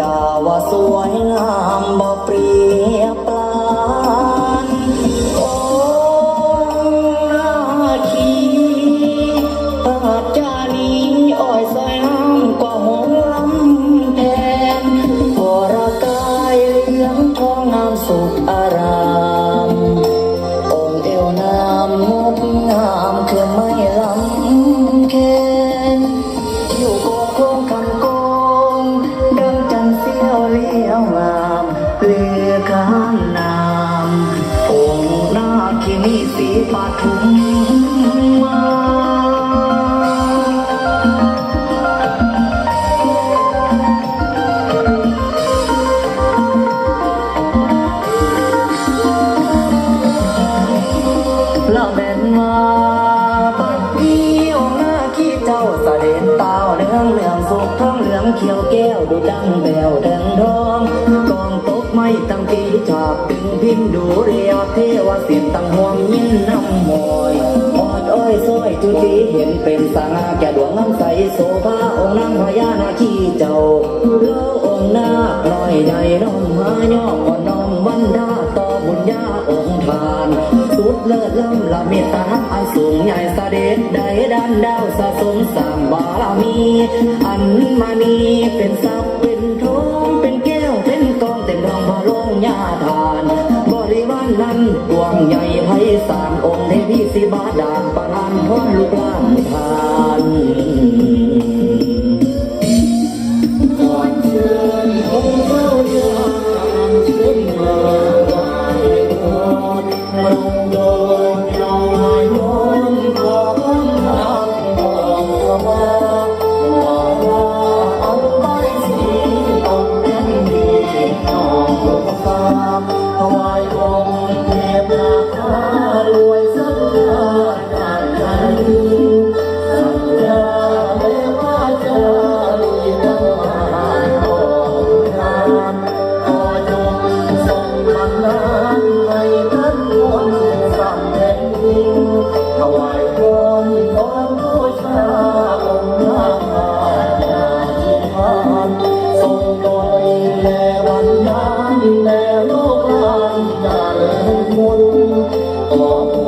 ดาว่าสวยงามบ่เปรียบปลานอ้นาคีปราจานีอ้อยสวยงามกว่าหงลำแทนพอรากายเลี้ยงทองงามสุขอา พินดูเรียเทวสิทธิ์ตั้งห่วงยินน้ำมอยหอดอ้อยซอยจุดีเห็นเป็นสงาแก่ดวงน้ำใสโซฟาองนางพญานาคีเจ้าเล้าองค์นาคลอยใหญ่น้อหาย่อก่อนน้องวันดาต่อบุญญาองค์ทาน สุดเลิศล้ำละเมตตาอันสูงใหญ่เสด็จได้ดันดาวสะสมสามบารมี อันมานีเป็นทรัพย์ ให้สานองค์เทพีสิบาดานประทานพรลูกหลานทาน ข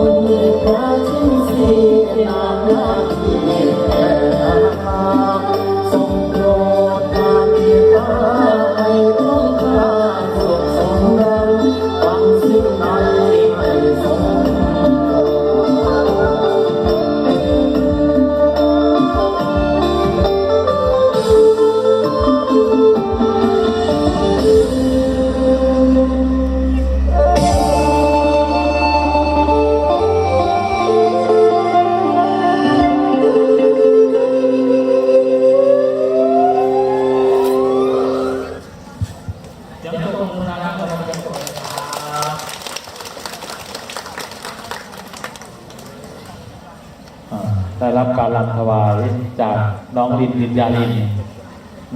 ได้รับการรำถวายจากน้องลินลินยาลิน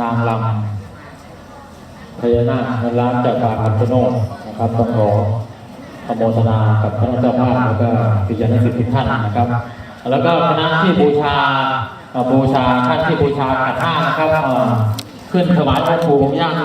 นางลำพญานาคเงินล้านจากการพัฒโนดนะครับต้องขออโมทนากับคณะเจ้าภาพแล้วก็ปิยานุสิทธิ์ทุกท่านนะครับ แล้วก็คณะที่บูชาบูชาท่านที่บูชาขันห้านะครับขึ้นถวายพระภูมิย่าง